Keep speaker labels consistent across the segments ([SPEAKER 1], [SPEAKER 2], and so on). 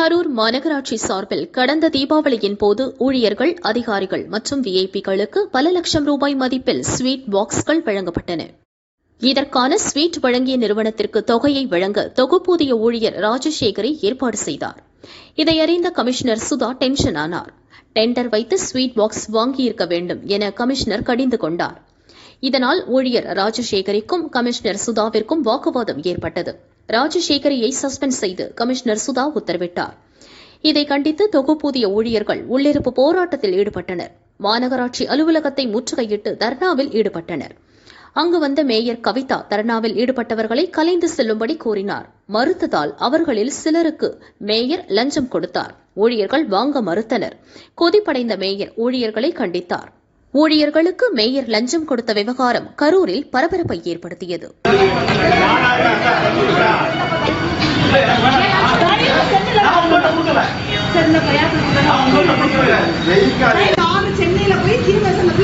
[SPEAKER 1] மாநகராட்சி சார்பில் கடந்த தீபாவளியின் போது ஊழியர்கள் அதிகாரிகள் மற்றும் விஐபிகளுக்கு பல லட்சம் ரூபாய் மதிப்பில் ஸ்வீட் பாக்ஸ்கள் வழங்கப்பட்டன. இதற்கான ஸ்வீட் வழங்கிய நிறுவனத்திற்கு தொகையை வழங்க தொகுப்பூதிய ஊழியர் ராஜசேகரை ஏற்பாடு செய்தார். இதை அறிந்த கமிஷனர் சுதா டென்ஷன் ஆனார். டெண்டர் வைத்து ஸ்வீட் பாக்ஸ் வாங்கியிருக்க வேண்டும் என கமிஷனர் கடிந்து கொண்டார். இதனால் ஊழியர் ராஜசேகரிக்கும் கமிஷனர் சுதாவிற்கும் வாக்குவாதம் ஏற்பட்டது. ராஜசேகரியை சஸ்பெண்ட் செய்து கமிஷனர் சுதா உத்தரவிட்டார். இதை கண்டித்து தொகுப்பூதிய ஊழியர்கள் உள்ளிருப்பு போராட்டத்தில் ஈடுபட்டனர். மாநகராட்சி அலுவலகத்தை முற்றுகையிட்டு தர்ணாவில் ஈடுபட்டனர். அங்கு வந்த மேயர் கவிதா தர்ணாவில் ஈடுபட்டவர்களை கலைந்து செல்லும்படி கூறினார். மறுத்ததால் அவர்களில் சிலருக்கு மேயர் லஞ்சம் கொடுத்தார். ஊழியர்கள் வாங்க மறுத்தனர். கொதிப்படைந்த மேயர் ஊழியர்களை கண்டித்தார். ஊழியர்களுக்கு மேயர் லஞ்சம் கொடுத்த விவகாரம் கரூரில் பரபரப்பை ஏற்படுத்தியது.
[SPEAKER 2] சென்னையில போய்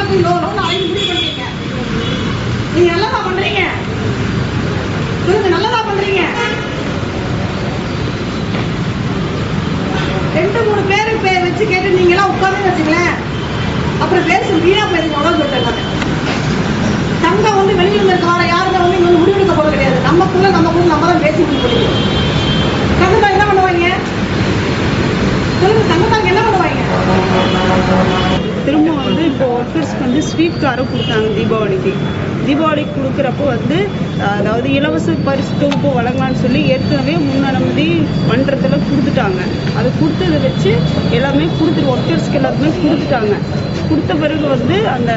[SPEAKER 2] போய் லோ லோன் முடிவு நீங்க நல்லதா பண்றீங்க நல்லதா பண்றீங்க ரெண்டு மூணு பேரு பேர் வச்சு கேட்டு நீங்க எல்லாம் வச்சுங்களேன். அப்புறம் பேர் சொல்லி வீணா போயிருங்க அவ்வளவு சொல்லிட்டேன் நானு. சங்கம் வந்து வெளியில் இருந்து இருக்க வர யாருமே வந்து இங்க வந்து முடிவெடுக்க போறது கிடையாது. நமக்குள்ள நமக்குள்ள நம்ம தான் பேசி முடிவு பண்ணிக்கணும் சங்கத்தாங்க என்ன பண்ணுவாங்க? சொல்லுங்க சங்கத்தாங்க என்ன பண்ணுவாங்க?
[SPEAKER 3] திரும்ப வந்து இப்போ ஒர்க்கர்ஸ்க்கு வந்து ஸ்வீட் காரம் கொடுத்தாங்க தீபாவளிக்கு. தீபாவளிக்கு கொடுக்குறப்போ வந்து அதாவது இலவச பரிசு தொகுப்பு வழங்கலாம்னு சொல்லி ஏற்கனவே முன் அனுமதி மன்றத்தில் கொடுத்துட்டாங்க. அதை கொடுத்ததை வச்சு எல்லாமே கொடுத்துட்டு ஒர்க்கர்ஸ்க்கு எல்லாருமே கொடுத்துட்டாங்க. கொடுத்த பிறகு வந்து அந்த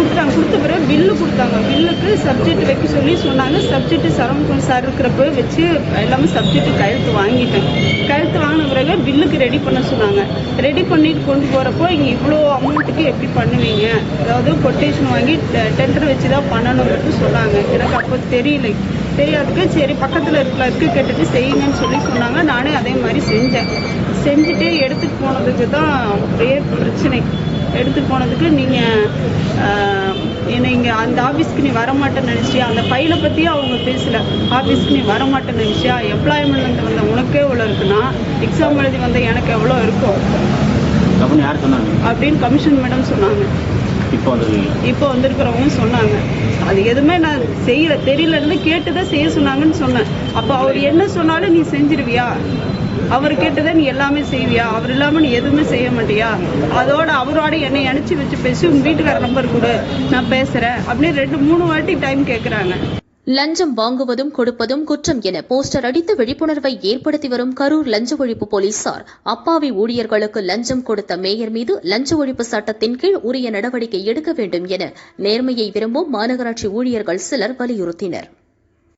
[SPEAKER 3] கொடுத்தாங்க கொடுத்த பிறகு பில்லு கொடுத்தாங்க. பில்லுக்கு சப்ஜெக்ட் வைக்க சொல்லி சொன்னாங்க. சப்ஜெக்ட் சரவணன் சார் இருக்கிறப்ப வச்சு எல்லாமே சப்ஜெக்ட் கையெழுத்து வாங்கிட்டேன். கையெழுத்து வாங்கின பிறகு பில்லுக்கு ரெடி பண்ண சொன்னாங்க. ரெடி பண்ணிட்டு கொண்டு போகிறப்போ இங்கே இவ்வளோ அமௌண்ட்டுக்கு எப்படி பண்ணுவீங்க? அதாவது கொட்டேஷன் வாங்கி டெண்டர் வச்சு தான் பண்ணணும்னு சொன்னாங்க. எனக்கு அப்போ தெரியல. தெரியாதுக்கு சரி பக்கத்தில் இருக்கிற கேட்டுட்டு செய்யுங்கன்னு சொல்லி சொன்னாங்க. நானே அதே மாதிரி செஞ்சேன். செஞ்சுட்டு எடுத்துட்டு போனதுக்கு தான் ஒரே பிரச்சனை. எடுத்துட்டு போனதுக்கு நீங்கள் என்னை இங்கே அந்த ஆஃபீஸ்க்கு நீ வரமாட்டேன்னு நினச்சியா அந்த ஃபைலை பற்றியே அவங்க பேசல. ஆஃபீஸ்க்கு நீ வரமாட்டேன்னு நினச்சியா எம்ப்ளாய்மெண்ட்லேருந்து வந்த உனக்கே எவ்வளோ இருக்குன்னா எக்ஸாம் எழுதி வந்த எனக்கு எவ்வளோ இருக்கும்?
[SPEAKER 4] அப்படின்னு யார் சொன்னாங்க?
[SPEAKER 3] அப்படின்னு கமிஷன் மேடம் சொன்னாங்க.
[SPEAKER 4] இப்போ
[SPEAKER 3] இப்போ வந்திருக்கிறவங்க சொன்னாங்க. அது எதுவுமே நான் செய்யல. தெரியலன்னு கேட்டு தான் செய்ய சொன்னாங்கன்னு சொன்னேன். அப்போ அவர் என்ன சொன்னாலும் நீ செஞ்சிருவியா? அவர் கேட்டதை நீ எல்லாமே செய்வியா? அவர் இல்லாமல் நீ எதுவுமே செய்ய மாட்டியா? அதோட அவரோட என்னை அனுப்பிச்சு வச்சு பேசி உங்க வீட்டுக்கார நம்பர் கொடு. நான் பேசுறேன். அப்படின்னு ரெண்டு மூணு வாட்டி டைம் கேட்குறாங்க
[SPEAKER 1] லஞ்சம் வாங்குவதும் கொடுப்பதும் குற்றம் என போஸ்டர் அடித்து விழிப்புணர்வை ஏற்படுத்தி வரும் கரூர் லஞ்ச ஒழிப்பு போலீசார். அப்பாவி ஊழியர்களுக்கு லஞ்சம் கொடுத்த மேயர் மீது லஞ்ச ஒழிப்பு சட்டத்தின் கீழ் உரிய நடவடிக்கை எடுக்க வேண்டும் என நேர்மையை விரும்பும் மாநகராட்சி ஊழியர்கள் சிலர் வலியுறுத்தினர்.